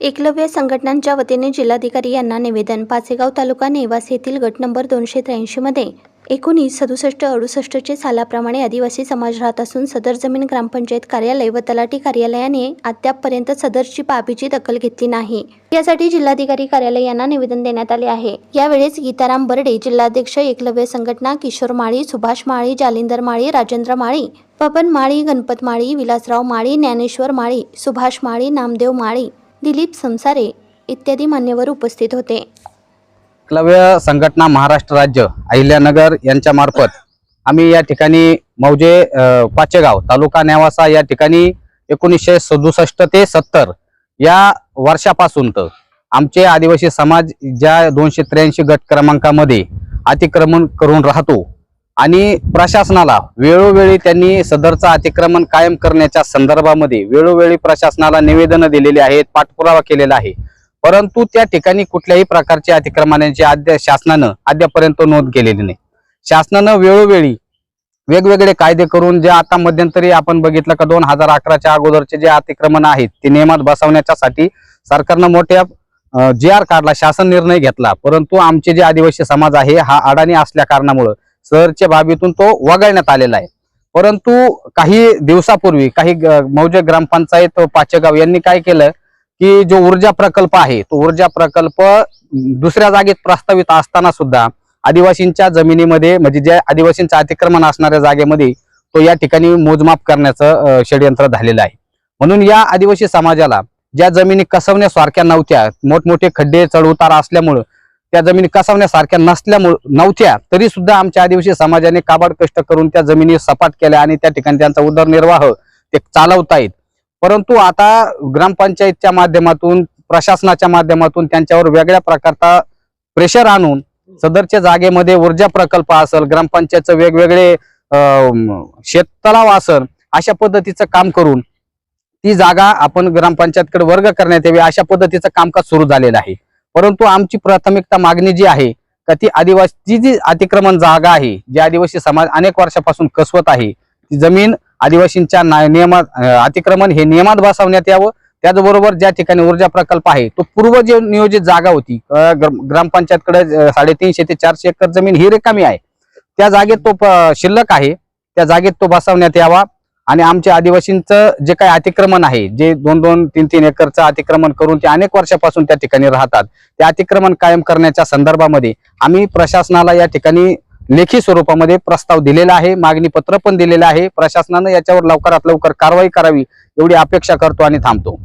एकलव्य संघटनांच्या वतीने जिल्हाधिकारी यांना निवेदन. पाचेगाव तालुका नेवास येथील गट नंबर दोनशे त्र्याऐंशीमध्ये एकोणीस सदुसष्ट अडुसष्टचे सालाप्रमाणे आदिवासी समाज राहत असून सदर जमीन ग्रामपंचायत कार्यालय व तलाठी कार्यालयाने अद्यापपर्यंत सदरची बाबीची दखल घेतली नाही. यासाठी जिल्हाधिकारी कार्यालय यांना निवेदन देण्यात आले आहे. यावेळेस गीताराम बर्डे जिल्हाध्यक्ष एकलव्य संघटना किशोर माळी सुभाष माळी जालिंदर माळी राजेंद्र माळी पवन माळी गणपत माळी विलासराव माळी ज्ञानेश्वर माळी सुभाष माळी नामदेव माळी दिलीप संसारे इत्यादी मान्यवर उपस्थित होते. एकलव्य संघटना महाराष्ट्र राज्य अहिल्यानगर यांच्या मार्फत आम्ही या ठिकाणी मौजे पाचेगाव तालुका नेवासा या ठिकाणी एकोणीसशे सदुसष्ट ते सत्तर या वर्षापासून तर आमचे आदिवासी समाज ज्या दोनशे त्र्याऐंशी गट क्रमांकामध्ये अतिक्रमण करून राहतो आणि प्रशासनाला वेळोवेळी त्यांनी सदरचं अतिक्रमण कायम करण्याच्या संदर्भामध्ये वेळोवेळी प्रशासनाला निवेदनं दिलेली आहेत पाठपुरावा केलेला आहे. परंतु त्या ठिकाणी कुठल्याही प्रकारच्या अतिक्रमणाची अद्या शासनानं अद्यापर्यंत नोंद केलेली नाही. शासनानं वेळोवेळी वेगवेगळे कायदे करून जे आता मध्यंतरी आपण बघितलं का दोन हजार अकराच्या अगोदरचे जे अतिक्रमण आहेत ते नियमात बसवण्याच्यासाठी सरकारनं मोठ्या जे आर काढला शासन निर्णय घेतला. परंतु आमचे जे आदिवासी समाज आहे हा अडाणी असल्या कारणामुळं शहरच्या बाबीतून तो वगळण्यात आलेला आहे. परंतु काही दिवसापूर्वी काही मौजे ग्रामपंचायत पाचेगाव यांनी काय केलं की जो ऊर्जा प्रकल्प आहे तो ऊर्जा प्रकल्प दुसऱ्या जागेत प्रस्तावित असताना सुद्धा आदिवासींच्या जमिनीमध्ये म्हणजे ज्या आदिवासींचं अतिक्रमण असणाऱ्या जागेमध्ये तो या ठिकाणी मोजमाप करण्याचं षडयंत्र झालेलं आहे. म्हणून या आदिवासी समाजाला ज्या जमिनी कसवण्यासारख्या नव्हत्या मोठमोठे खड्डे चढउतार असल्यामुळं त्या जमिनी कसवण्यासारख्या नसल्यामुळं नव्हत्या. तरी सुद्धा आमच्या आदिवासी समाजाने काबाड कष्ट करून त्या जमिनी सपाट केल्या आणि त्या ठिकाणी त्यांचा उदरनिर्वाह ते चालवतायत. परंतु आता ग्रामपंचायतच्या माध्यमातून प्रशासनाच्या माध्यमातून त्यांच्यावर वेगळ्या प्रकारचा प्रेशर आणून सदरच्या जागेमध्ये ऊर्जा प्रकल्प असेल ग्रामपंचायतचं वेगवेगळे शेत शेततलाव असेल अशा पद्धतीचं काम करून ती जागा आपण ग्रामपंचायतकडे वर्ग करण्यात यावी अशा पद्धतीचं कामकाज सुरू झालेलं आहे. परंतु आमची प्राथमिकता मागणी जी आहे का ती आदिवासी जी अतिक्रमण जागा आहे जी आदिवासी समाज अनेक वर्षापासून कसवत आहे ती जमीन आदिवासींच्या ना- नियमात अतिक्रमण हे नियमात बसवण्यात यावं. त्याचबरोबर ज्या ठिकाणी ऊर्जा प्रकल्प आहे तो पूर्व जे नियोजित जागा होती ग्र- ग्रामपंचायतकडे साडेतीनशे ते चारशे एकर जमीन ही रिकामी आहे. त्या जागेत तो प- शिल्लक आहे त्या जागेत तो बसवण्यात यावा. आणि आमच्या आदिवासींचं जे काही अतिक्रमण आहे जे दोन दोन तीन तीन एकरचं अतिक्रमण करून ते अनेक वर्षापासून त्या ठिकाणी राहतात ते अतिक्रमण कायम करण्याच्या संदर्भामध्ये आम्ही प्रशासनाला या ठिकाणी लेखी स्वरूपामध्ये प्रस्ताव दिलेला आहे मागणी पत्र पण दिलेलं आहे प्रशासनानं याच्यावर लवकरात लवकर कारवाई करावी एवढी अपेक्षा करतो आणि थांबतो.